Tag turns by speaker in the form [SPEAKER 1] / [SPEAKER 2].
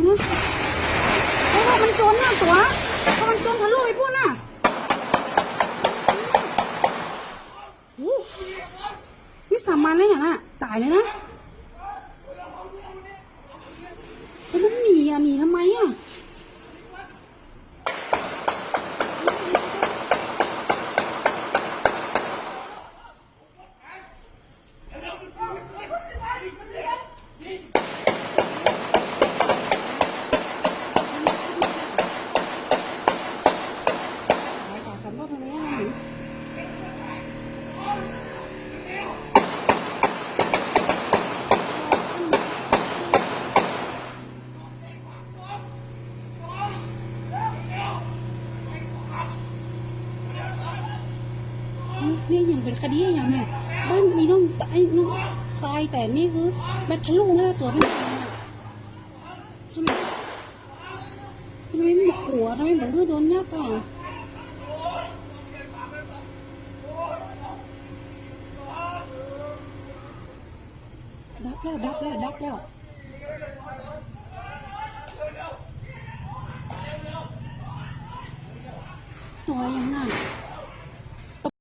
[SPEAKER 1] เพราะว่ามันจนน้าตัวเพราะมันจนทะลุไปพวกน่ะนี่สามมันเลยเนี่ยน่ะ ตายเลยนะแล้มันหนีอะหนีทำไมอะ นี่ยังเป็นคดีอย่างเนี่ยบ้านมีต้องตายน้องตายแต่นี่คือแบบทะลุหน้าตัวไม่ได้ทำไมทำไมไม่บอกหัวทำไมบอกเลือดโดนยับอะดับแล้วดับแล้วดับแล้วตัวยังไง